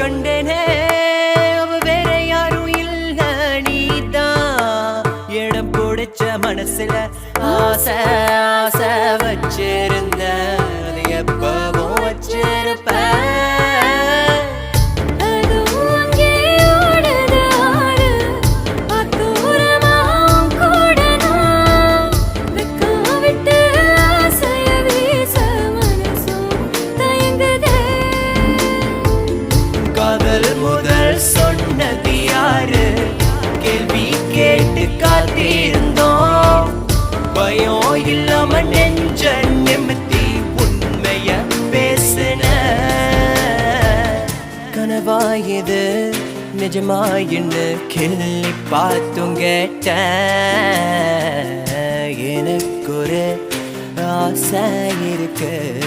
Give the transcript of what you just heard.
கண்டனே அவ வேற யாரும் இல்ல நீதான். இடம் பிடிச்ச மனசுல ஆசை ஆசை. காதல் முதல் சொன்னது யாரு? கேள்வி கேட்டு காத்திருந்தோம். பயம் இல்லாம நெஞ்ச நிமித்தி உண்மைய பேசின. பேசுன நிஜமா நிஜமாயின்னு கிள்ளி பார்த்தும் கேட்ட எனக்கு ஒரு ஆசை இருக்கு.